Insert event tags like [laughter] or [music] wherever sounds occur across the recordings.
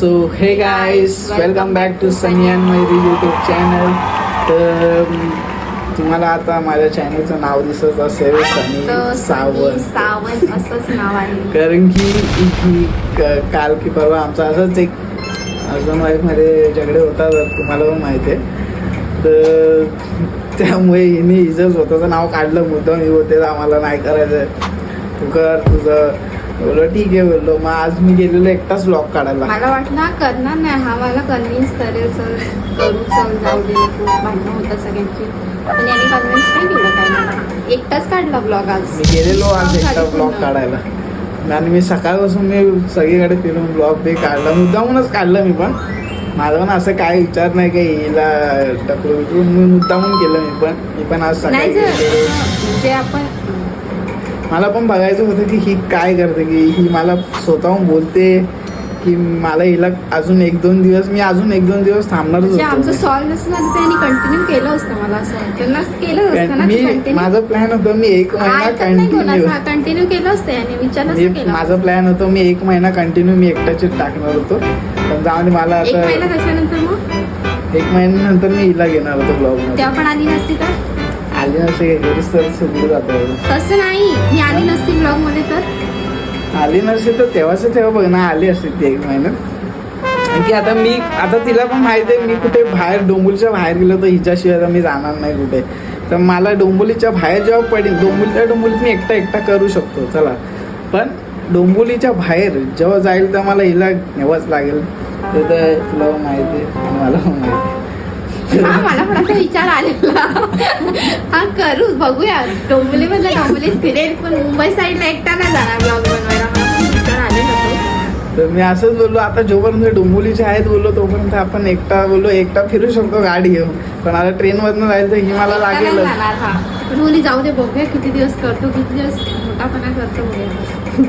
So hey guys welcome back to Sunny and Mary YouTube channel तर तुम्हाला आता माझ्या चॅनलचं नाव दिसत असेल सनी सावंत. सावंत असंच नाव आहे. कारण की क- काल की परवा आमचा असंच एक हजबंड वाईफमध्ये झगडे होता तर तुम्हाला पण माहिती आहे. तर त्यामुळे हिने हिचं स्वतःचं नाव काढलं मुद्दाम होते आम्हाला नाही करायचं तू कर तुझं. बोललो ठीक आहे बोललो. मग आज मी गेलेलो एकटाच ब्लॉग काढायला. मला वाटलं करणार नाही. हा मला कन्व्हिन्स करेल चल करू चल जाऊ दे. खूप भांडणं होतात सगळ्यांची. पण याने कन्व्हिन्स नाही केलं काय एकटाच काढला ब्लॉग आज. मी गेलेलो आज एकटा ब्लॉग. काढायला. आणि मी सकाळपासून मी सगळीकडे फिरून ब्लॉग बी काढला. मुद्दामूनच काढलं मी पण. माझं पण असं काय विचार नाही की हिला ढकलू बिकलू मी मुद्दामून केलं मी पण. मी पण आज सकाळी आपण मला पण बघायचं होतं की ही काय करते की ही मला स्वतःहून बोलते की मला हिला अजून एक दोन दिवस मी अजून एक दोन दिवस थांबणारच म्हणजे आमचं होतो सॉल्व नसलं तर त्यांनी कंटिन्यू केलं असतं मला असं. केलं असतं ना मी माझं प्लॅन होतं मी एक महिना कंटिन्यू कंटिन्यू केलं असतं याने विचार माझं प्लॅन होतं मी एक महिना कंटिन्यू मी एकट्याचे टाकणार होतो. पण जाऊन मला एक महिना त्याच्यानंतर मग? एक महिन्यानंतर मी हिला घेणार होतो ब्लॉग तेव्हा पण आली नसती तर? आली नसे घरीच तर सुटली जातो. तसं नाही. मी आली नसती ब्लॉगमध्ये तर. आली नसते तर तेव्हाच तेव्हा बघ ना आली असते ती एक महिन्यात आणि की आता मी आता तिला पण माहिती आहे मी कुठे बाहेर डोंबुलीच्या बाहेर गेलो तर हिच्याशिवाय मी जाणार नाही कुठे. तर मला डोंबोलीच्या बाहेर जेव्हा पडेल डोंबोलीच्या डोंबोलीत मी एकटा एकटा करू शकतो चला. पण डोंबोलीच्या बाहेर जेव्हा जाईल तर मला हिला न्यावंच लागेल. ते तर तुला माहिती आहे आणि मला पण माहिती आहे. हा मला पण असा विचार आलेला. हा करू बघूया. डोंबिवली मधल्या डोंबिवलीत फिरेल पण मुंबई साईडला एकटा नाही जाणार ब्लॉग बनवायला. मला पण विचार आलेला तो. तर मी असंच बोललो आता जोपर्यंत डोंबोलीचे आहेत बोललो तोपर्यंत आपण एकटा बोललो एकटा फिरू शकतो गाडी घेऊन. पण आता ट्रेनमधनं तर ही मला हा. पण मुली जाऊ दे बघूया किती दिवस करतो किती दिवस मोठापणा करतो बघूया.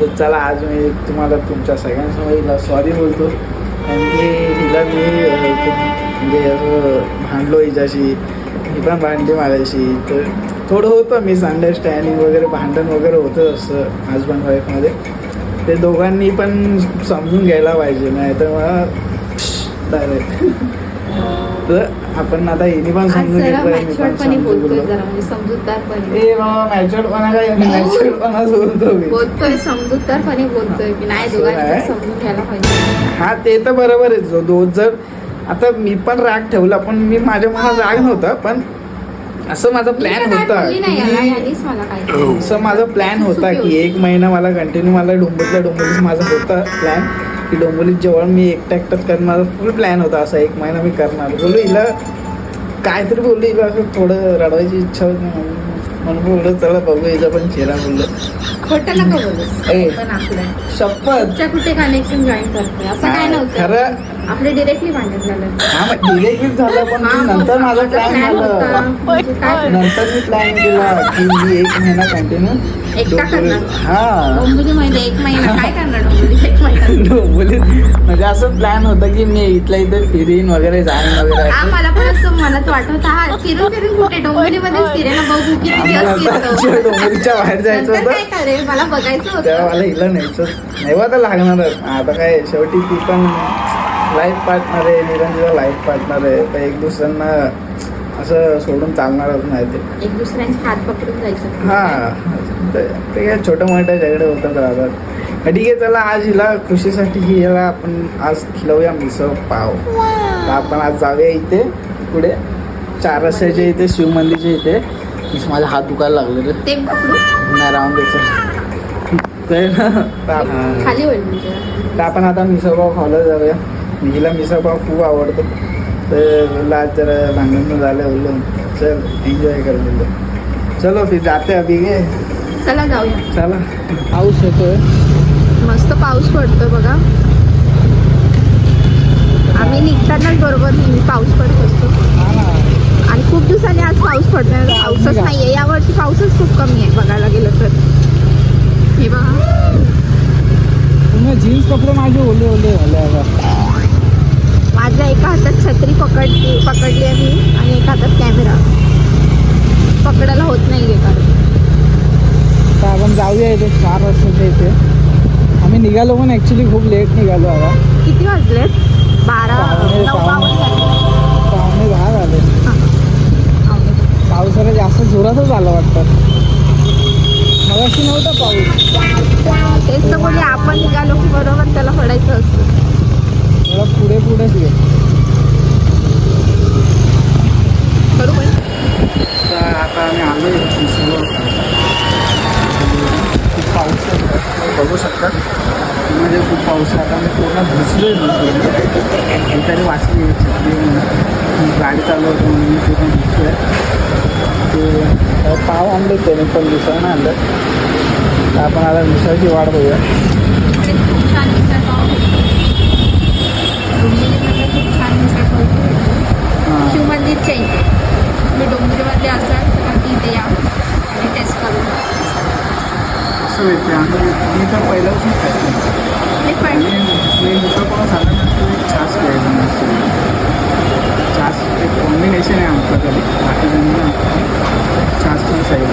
तर चला आज मी तुम्हाला तुमच्या सगळ्यांसमोर हिला सॉरी बोलतो. की हिला मी म्हणजे असं भांडलो हिच्याशी ही पण भांडली माझ्याशी. तर थोडं होतं मिसअंडरस्टँडिंग वगैरे भांडण वगैरे होतं असं हजबंड वाईफमध्ये ते दोघांनी पण समजून घ्यायला पाहिजे नाही तर मला डायरेक्ट [laughs] तर आपण आता हिने पण समजून घेतलं मी म्हणजे मी. आहे? पण समजून घ्यायला पाहिजे. हा ते तर बरोबर आहे. जो दो जर आता मी पण राग ठेवला पण मी माझ्या मनात राग नव्हता पण असं माझा प्लॅन होता काय असं माझा प्लॅन होता की एक महिना मला कंटिन्यू मला डोंबोलीतल्या डोंबोलीत माझा होता प्लॅन की डोंबोलीत जेव्हा मी एकटा एकटाच करणार फुल प्लॅन होता असा एक महिना मी करणार. बोललो हिला काहीतरी बोललो हिला असं थोडं रडवायची इच्छा होती म्हणून बोललो चला बघू हिचा पण चेहरा बोललो खोटं नका ए. पण आपलं. शपथ. कुठे कनेक्शन जॉईन करतोय? असं काय नव्हतं? खरं. आपले डिरेक्टली भांडण झालं. हा मग झालं पण नंतर माझा प्लॅन. झालं. म्हणजे नंतर मी प्लॅन केला की मी एक महिना कंटिन्यू एकटा करणार? हा. डोंबिवलीमध्ये एक महिना काय करणार एक महिना म्हणजे असं प्लॅन होतं की मी इथल्या इथे फिरीन वगैरे जाईन वगैरे हा असं. मला पण असं मनात वाटत हा फिरून फिरून कुठे? डोंबिवलीमध्येच फिरेल बघू किती दिवस आम्हाला फिरतो. डोंबिवलीच्या बाहेर जायचं नंतर काय होतं मला बघायचं तेव्हा होतं मला हिला न्यायचं नाही तर लागणारच आता काय शेवटी ती पण लाईफ पार्टनर आहे निरंजन लाईफ पार्टनर आहे. तर एक दुसऱ्यांना असं सोडून चालणारच नाही ते. एक दुसऱ्यांचे हात पकडून जायचं. हा ते ते काय छोटे मोठे झगडे होतात राहतात ठीक आहे चला आज हिला खुशीसाठी ही याला आपण आज खिलवूया मिसळ पाव. तर आपण आज जाऊया इथे पुढे. चार रस्त्याच्या इथे शिव मंदिरच्या इथे. मिस माझा हात दुखायला लागले ते नाही राहून द्यायचं आपण- खाली होईल तर आपण आता मिसळपाव खायला जाऊया. हिला मिसळपाव खूप आवडतो. तर लाज जरा भांडण झालं बोललो. चल एन्जॉय कर बोललो. चलो फिर जाते अभी गे चला जाऊया. चला. पाऊस येतोय. मस्त पाऊस पडतो बघा. आम्ही निघतानाच बरोबर पाऊस पडत असतो. आणि खूप दिवसांनी आज पाऊस पडतोय पाऊसच नाहीये. यावर्षी पाऊसच खूप कमी आहे बघायला गेलं तर. हे बघा. जीन्स कपडे माझे ओले ओले झाले आता. माझ्या एका हातात छत्री पकडली पकडली आहे मी आणि एका हातात कॅमेरा. पकडायला होत नाही कारण तर आपण जाऊया इथे चार वाजताच्या इथे. आम्ही निघालो पण ॲक्च्युली खूप लेट निघालो आता. किती वाजलेत बारा पावणे- दहा. झाले. जरा जास्त जोरातच आला वाटतं. नव्हता पाऊस. तेच तर बोलले आपण निघालो की बरोबर त्याला पडायचं असतं. जरा पुढे पुढेच बाई. तर आता आम्ही आलो खूप पाऊस बघू शकता. म्हणजे खूप पाऊस आहे. आता मी पूर्ण तरी वाचली. गाडी चालवतो म्हणून मी पूर्ण ते पाव आणले त्याने पण मिसळ आणलं. तर आपण आता मिसळची वाट बघूया खूप छान मिसळ पाव भेटतो. डोंबिवलीमध्ये खूप छान मिसळ पाव भेटतो. हां शिवमंदिरच्या इथे तुम्ही डोंबिवलीमध्ये असाल तर इथे या आणि टेस्ट करून जा. असं भेटते आम्ही मी तर पहिल्यापासून खायचं मी पण मिसळ तो एक छास घ्यायचा मस्त छास एक कॉम्बिनेशन आहे आमच्याकडे. बाकी जण छास पण आहे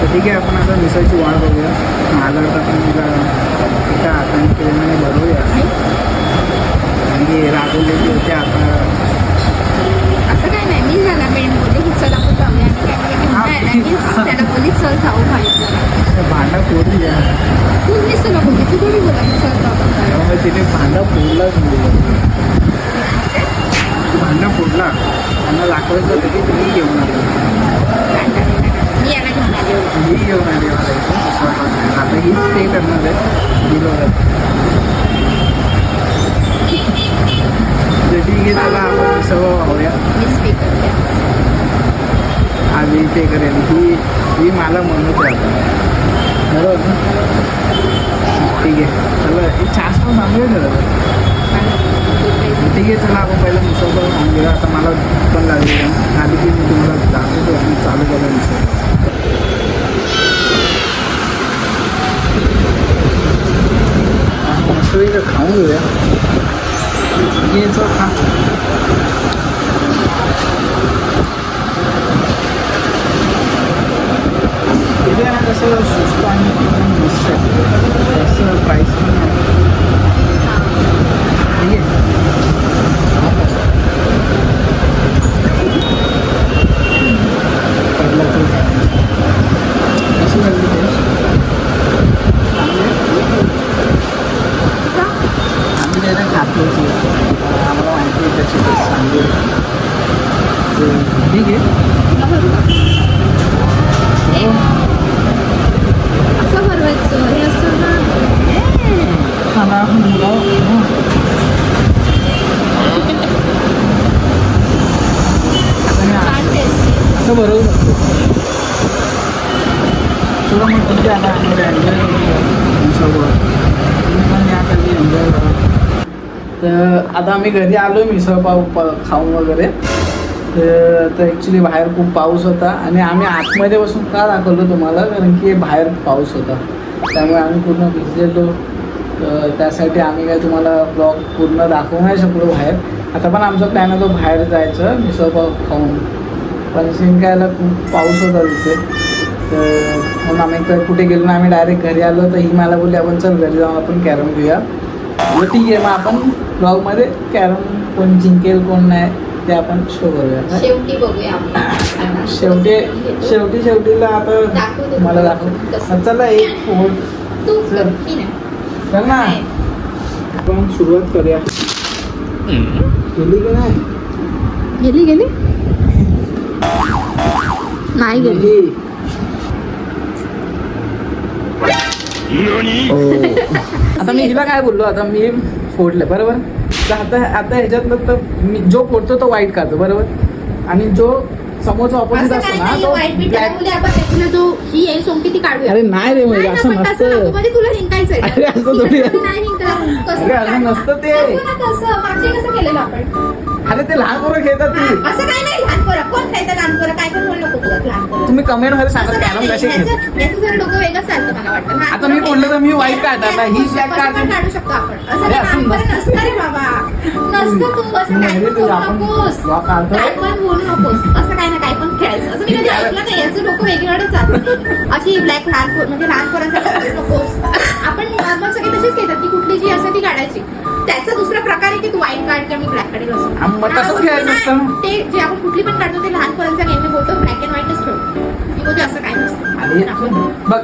तर ठीक आहे आपण आता मिसळची वाढ बघूया. माझा आता आपण तिला एका हाताने प्रेमाने भरवूया आणि रागवलेली होते आता असं काय नाही मी झाला मेन बोलले की चला आपण जाऊया. आणि काय मला घेऊन त्याला बोलली चल जाऊ खायचं भांडा फोडली तू मीच तुला बोलली? तू थोडी बोला चल जाऊ तिने भांडा फोडलाच नाही भांडा फोडला. त्यांना दाखवायचं होतं की तुम्ही घेऊन आले. मी याला घेऊन आले. मी घेऊन आले. आता हीच पे करणार आहे तर ठीक आहे चला आपण सर्व वाहूया. मीच पे करते आज ही पे करेल ही ही मला म्हणत राहते बरोबर ना? ठीक आहे. चला ही छास पण सांगूया खरं ठीक आहे चला आपण पहिलं मिसळ करून खाऊन घेऊया. आता मला पण लागली. आधी की मी तुम्हाला दाखवतो मी चालू केलं मिसळ. मस्त खाऊन घेऊया. ये चल खा इथे ना कसं स्वस्त आणि एकदम मस्त आहे जास्त प्राईस पण नाही ठीक आहे पडलं तर कशी लागली टेस्ट चांगली आहे? आम्ही त्याला खात नव्हती आम्हाला माहिती आहे त्याची टेस्ट चांगली आहे. तर ठीक आहे असं भरवायचं हे असं ना खाना मुला छान टेस्ट असं बरोबर नसतं तुला मग तुमच्या आता आम्ही एन्जॉय करूया तुम्ही पण या कधी एन्जॉय करा तर आता आम्ही घरी आलो मिसळपाव प खाऊन वगैरे. तर तर ॲक्च्युली बाहेर खूप पाऊस होता आणि आम्ही आतमध्ये बसून का दाखवलं तुम्हाला? कारण की बाहेर पाऊस होता. त्यामुळे आम्ही पूर्ण भिजलेलो. तर त्यासाठी आम्ही काय तुम्हाला ब्लॉग पूर्ण दाखवू नाही शकलो बाहेर. आता पण आमचा प्लॅन होतो बाहेर जायचं. मिसळपाव खाऊन. पण शिंकायला खूप पाऊस होता तिथे. तर म्हणून आम्ही तर कुठे गेलो ना आम्ही डायरेक्ट घरी आलो. तर ही मला बोलली आपण चल घरी जाऊन आपण कॅरम घेऊया. ठीक आहे मग आपण ब्लॉगमध्ये कॅरम कोण जिंकेल कोण नाही ते आपण शो करूया [coughs] शेवटी बघूया आपण. शेवटी [coughs] शेवटी शेवटीला आता दाखवतो मला दाखव कसं. चला एक फोन तू चल. कर, मी नाही. चल ना आपण सुरुवात करूया गेली की नाही गेली गेली नाही गेली गेली. आता मी हिला काय बोललो? आता मी फोडलं बरोबर? तर आता आता ह्याच्यातलं तर मी जो फोडतो तो वाईट काढतो बरोबर? आणि जो समोरचा ऑपोजिट असं असतो ना तो ही अरे नाही रे म्हणजे असं. नसतं. अरे, असं थोडी अरे, असं? नसतं ते. अरे ते लहान पोरं खेळतात ती. तुम्ही कमेंटमध्ये सांगा कॅरम. कसे खेळतात? मला वाटतं आता मी बोललो तर मी white काढणार नाही. ही कसं black पण काढते. काढू शकतो आपण. असं असं नसतं. नसतं रे बाबा. असतं तू असं काय पण बोलू नकोस. काय पण बोलू नकोस. असं काय ना काय पण खेळायचं. असं मी कधी ऐकलं नाही. याचं डोकं वेगळंच जातं. अशी ब्लॅक लहान पोर- म्हणजे लहान पोरांसाठी नकोस आपण नॉर्मल सगळे तसेच खेळतात. की कुठली जी असेल ती काढायची. त्याचा दुसरा प्रकार आहे की तू मी ब्लॅक मग तसंच खेळायचं असतं. ना. ते जे आपण कुठली पण काढतो ते लहान पोरांचा गेम मी बोलतो ब्लॅक अँड व्हाईटच मी बोलते असं काय आणि नसतं बघ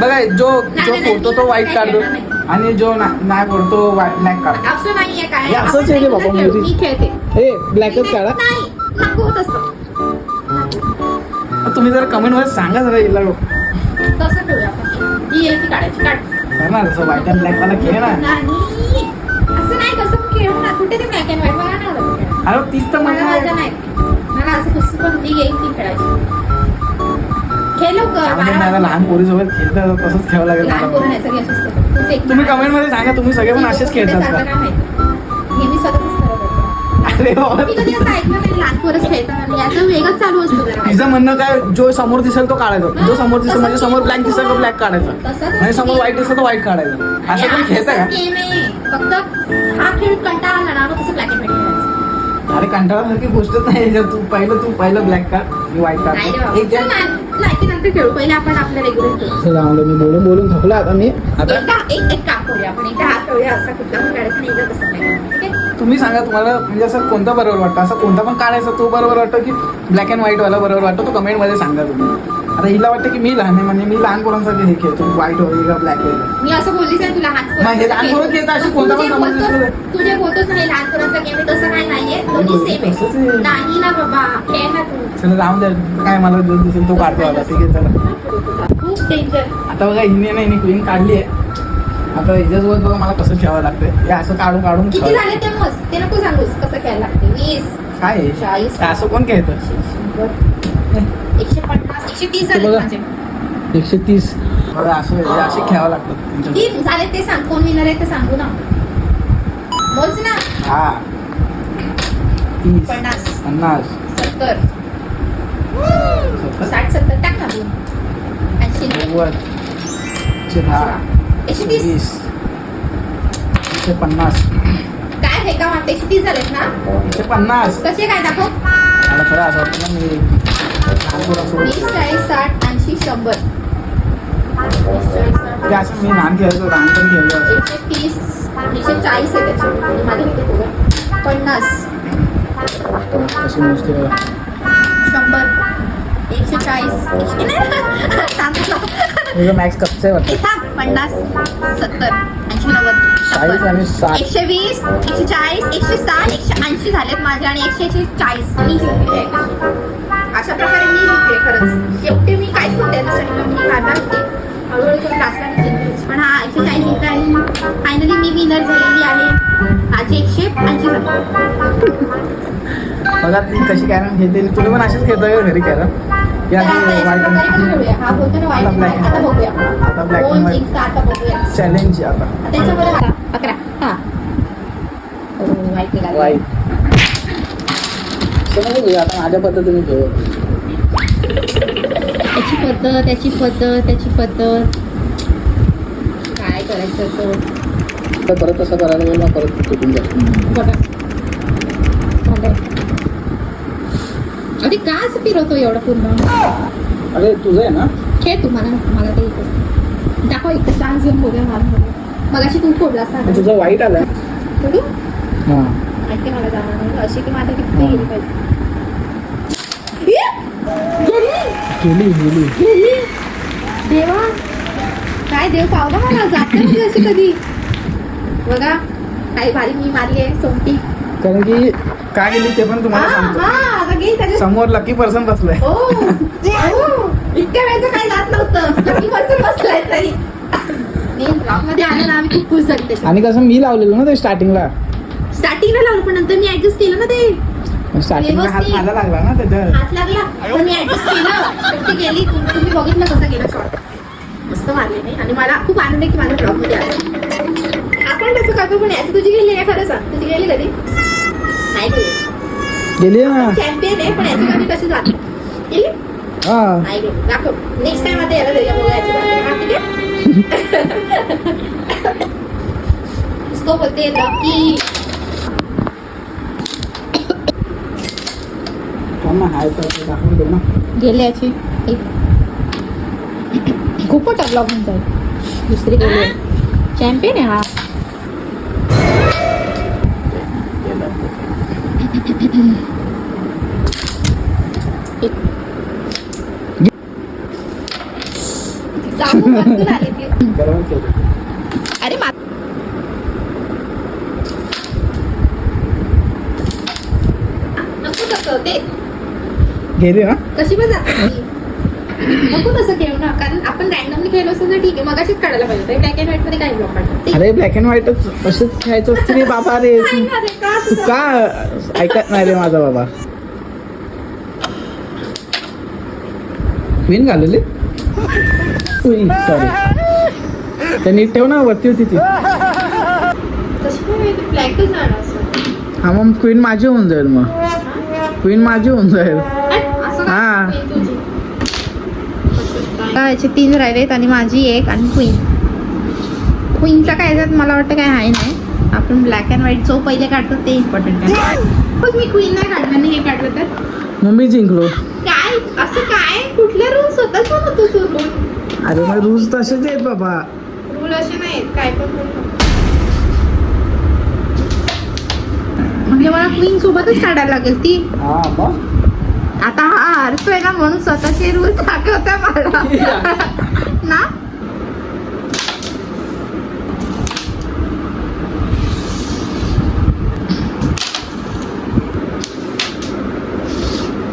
बघा जो जो नाही, फोडतो तो नाही, व्हाईट नाही, काढतो नाही. आणि जो ना- नाही फोडतो ब्लॅक काढतो असं नाहीये काय. हे असंच आपण आहे रे regular बाबा, खेळू. मुली. मी खेळते. हे ब्लॅकच काढा नाही नको तसं तुम्ही जर कमेंटमध्ये सांगा जरा हिला तसं खेळूया आपण. ती काढायची. काढ. तसं व्हाईट अँड ब्लॅक वाला खेळ ना. नाही. अरे तीच तर मला नाही. मला असं येईल ती खेळायची. वाजता. लहान पोरीसोबत खेळतात तसंच खेळावं लागेल लहान पोरं नाही सगळे असेच तुम्ही कमेंटमध्ये सांगा तुम्ही सगळे पण असेच खेळतात का? काय माहिती. हे मी स्वतःच करत होते. अरे बाबा मी कधी असं ऐकलं नाही लहान पोरच खेळतात आणि याचं वेगच चालू असतं जरा. तिचं म्हणणं काय जो समोर दिसेल तो काढायचा. जो समोर दिसेल म्हणजे समोर ब्लॅक दिसेल तो ब्लॅक काढायचा. आणि समोर व्हाईट दिसेल तो व्हाईट काढायचा. असं पण खेळतं का? आहे. फक्त हा खेळ कंटाळा आला ना मग कसं ब्लॅक अँड व्हाईट खेळायचं. अरे कंटाळासारखी गोष्टच नाही याच्यात. तू पहिलं तू पहिलं ब्लॅक काढ मी व्हाईट नाही रे काढतो बाबा. एक चल ना, नंतर खेळू. पहिले आपण रेग्युलर खेळू. असं लावलं मी बोलून बोलून थकलो आता मी. आता एकदा एक एक काम करूया आपण. एकदा हात खेळूया असा कुठला पण काढायचा नाही एकदा तसं नाही. ठीक आहे? तुम्ही सांगा तुम्हाला म्हणजे असं कोणता बरोबर वाटतं? असं कोणता पण काढायचा तो बरोबर वाटतो की ब्लॅक अँड व्हाईट वाला बरोबर वाटतो? तो कमेंटमध्ये सांगा तुम्ही. आता हिला वाटतं की मी लहान आहे म्हणजे मी लहान पोरांसाठी हे खेळतो व्हाईट होईल का ब्लॅक होईल मी असं बोललीच आहे तुला हात मग हे लहान पोरं खेळतात अशी कोणता पण समज. तुझे बोलतोच नाही लहान पोरांचा गेम तसं काय नाहीये. दोन्ही सेम तसंच आहे. आहे. नाही ना बाबा खेळ ना तू. चला जाऊन द्या. काय मला जो दिसेल तो काढतो आता. ठीक आहे चला. खूप डेंजर आता बघा हिने नाही हिने क्वीन काढली आहे. आता हिच्यासोबत बघा मला कसं खेळावं लागतं हे असं काढून काढून किती. झाले ते मोज? ते नको सांगूस कसं खेळायला लागते वीस काय आहे? चाळीस. असं कोण खेळतं? एकशे पन्नास एकशे तीस झाले बघा. माझे. एकशे तीस. बघा असं हे असे खेळावं लागतं त्यांच्यासोबत. किती झाले ते सांग. कोण विनर आहे ते सांगू ना. मोज ना. हा. तीस पन्नास. पन्नास. सत्तर. सत्तर? साठ सत्तर. टाक ना तू ऐंशी. नव्वद. एकशे दहा एकशे वीस. एकशे पन्नास. काय हे का म्हणते एकशे तीस झालेत ना? एकशे पन्नास. कसे काय दाखव? मला खरं असं वाटतं ना मी वीस खेळतो. चाळीस साठ ऐंशी शंभर. वीस चाळीस ते साठ असं मी लहान खेळायचो लहानपण खेळलो असं. एकशे तीस एकशे चाळीस आहे त्याचे. माझे किती पोरं? पन्नास. कशी मोजते बघा शंभर. एकशे चाळीस. एकशे नाही, थांब ना. तुझं मॅक्स कच्चं आहे वाटतं. हे थांब. पन्नास सत्तर ऐंशी नव्वद एकशे वीस एकशे चाळीस एकशे साठ एकशे ऐंशी झालेत माझे आणि एकशे एकशे चाळीस. मी जिंकले अशा प्रकारे मी जिंकले खरंच. शेवटी मी काढणार होते. हळूहळू मी पण हा एकशे चाळीस जिंकला आणि फायनली मी विनर झालेली आहे. माझे एकशे ऐंशी झाले. बघा ती कशी कॅरम खेळते तुम्ही पण अशीच खेळता का घरी कॅरम हा चॅलेंज आता अकरा. हा. वाईट आता माझ्या पद्धतीने खेळ त्याची पद्धत त्याची पद्धत त्याची पद्धत. काय करायचं परत तसं करायला गेलं ना परत तुटून जाईल बघा झालंय. अरे का असं फिरवतो एवढं पूर्ण? अरे तुझं आहे ना? खेळ तू मला मला ते येतच. दाखव एक चान्स घेऊन बघूया मला मगाशी तू फोडला मग तुझं वाईट आलं फोडू ऐकते मला जाणार अशी की माझ्या किती गेली पाहिजे! देवा. काय देव पावला मला जाते अशी कधी? बघा काही भारी मी मारली आहे सोमटी. कारण की काय गेली ते पण हा तुम्हाला सांगतो. हा समोर लकी पर्सन बसलाय. ओ ओ, इतक्या वेळचं काही जात नव्हतं. लकी पर्सन बसलाय तरी. आणि कसं मी लावलेलं ना ते स्टार्टिंगला स्टार्टिंगला लावलं पण नंतर मी ऍडजस्ट केलं ना ते. स्टार्टिंगला हात. माझा लागला ना त्याच्यावर. हात लागला पण मी ऍडजस्ट केलं. शेवटी गेली. तुम- तुम्ही बघितलं कसं गेलं शॉर्ट मस्त मारले नाही आणि मला खूप आनंद आहे की माझ्या ब्लॉगमध्ये आलं. आपण कसं करतो पण याची तुझी गेली का खरं सांग. तुझी गेली कधी? नाही गेली ना चॅम्पियन आहे पण याची कमी कशी जाते गेली हा नाही गेली दाखव नेक्स्ट टाइम आता याला धैर्य बोलायची हा ठीक आहे तो बोलते नक्की गेले याची एक खूप टाकला जाईल दुसरी गेली चॅम्पियन आहे हा अरे मा गेली कशी ती. नको तसं खेळू ना कारण आपण रॅन्डमली खेळलो असतो तर ठीक आहे मगाशीच काढायला पाहिजे ब्लॅक अँड व्हाईटमध्ये काय ब्लॉक काढतात अरे ब्लॅक अँड व्हाईटच तसेच खेळायचं असतं रे बाबा रे. [laughs] तू का ऐकत नाही रे माझा बाबा? क्वीन घालवली सॉरी ते नीट ठेव ना वरती होती ती. हा मग क्वीन माझी होऊन जाईल मग. क्वीन माझी होऊन जाईल. हा. याचे तीन राहिलेत आणि माझी एक आणि क्वीन क्वीनचा काय याच्यात मला वाटतं काय आहे नाही. आपण ब्लॅक अँड व्हाईट जो पहिले काढतो ते इम्पॉर्टंट आहे. मी क्वीन नाही काढलं नाही हे काढलं तर? मग मी जिंकलो. काय? असं काय? कुठले रूल स्वतःच बनवतो तू रूल अरे मग रूल्स तसेच आहेत बाबा. रूल असे नाहीत काय पण. म्हणजे मला क्वीन सोबतच काढायला लागेल ती. हा मग? आता हा अर्थ आहे ना म्हणून स्वतःचे रूल दाखवता मला. [laughs] ना?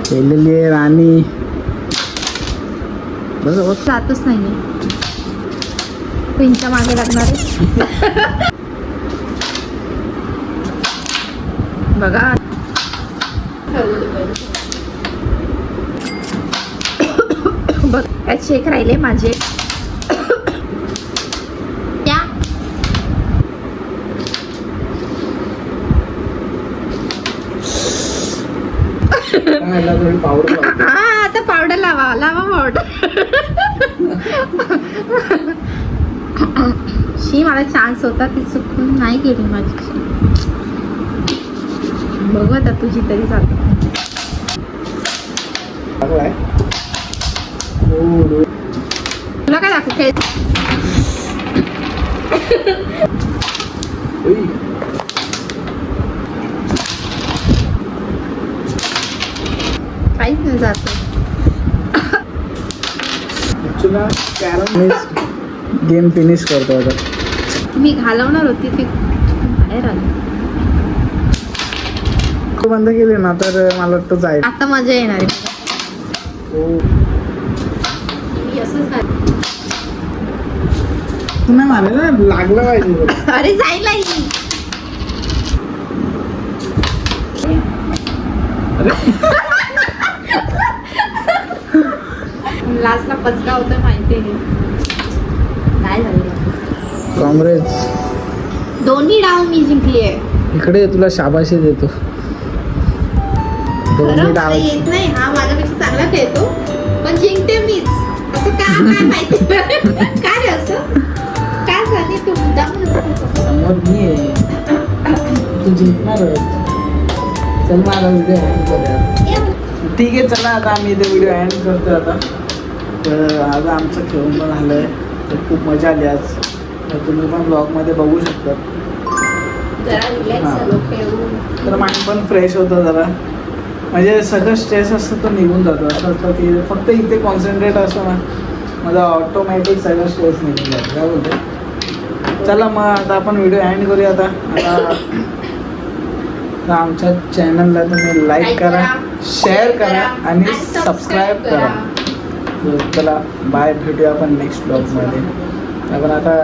केलेली आहे राणी. बरोबर जातच नाही मागे लागणार आहे. बघा. बघ यात शेक राहिले माझे. या पावडर हा आता शी मला चान्स होता ती चुकून नाही केली माझी. बघू आता तुझी तरी जाते तुला काय दाखव? खेळ. काहीच नाही जात. तुला कॅरम गेम फिनिश करतो आता. मी घालवणार होती ती बाहेर आली. तू बंद केली ना तर मला वाटतं जाईल. आता मजा येणार आहे. हो. असंच नाही लागलं पाहिजे. अरे जायला ही. [laughs] लास्टला पचका होतं माहिती आहे काय झालं? काँग्रेस. दोन्ही डाव मी जिंकली आहे. इकडे तुला शाबाशी देतो. दोन्ही डाव. येत नाही हा माझ्यापेक्षा चांगला खेळतो. पण जिंकते मीच. असं का काय [laughs] माहिती? काय असं? काय झाली तू? मुद्दाम मी आहे. तू जिंकणारच चल माझा व्हिडिओ हँड करूया. ठीक आहे चला आता आम्ही इथे व्हिडिओ एंड करतो आता. तर आज आमचं खेळून पण झालं आहे तर खूप मजा आली आज. तर तुम्ही पण ब्लॉगमध्ये बघू शकता. हा. तर माइंड पण फ्रेश होतं जरा. म्हणजे सगळं स्ट्रेस असतं तो निघून जातो. असं असतं की फक्त इथे कॉन्सन्ट्रेट असतो ना. माझा ऑटोमॅटिक सगळं स्ट्रेस निघून जातो. काय बोलते? चला मग आता आपण व्हिडिओ एंड करूया आता. आता आमच्या चॅनलला तुम्ही लाईक करा शेअर करा आणि सबस्क्राईब करा. चला बाय भेटूया आपण नेक्स्ट ब्लॉगमध्ये आपण आता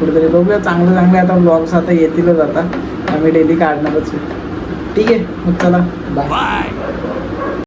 कुठेतरी बघूया चांगले चांगले आता ब्लॉग्स आता येतीलच आता. आम्ही डेली काढणारच आहे. ठीक आहे मग चला बाय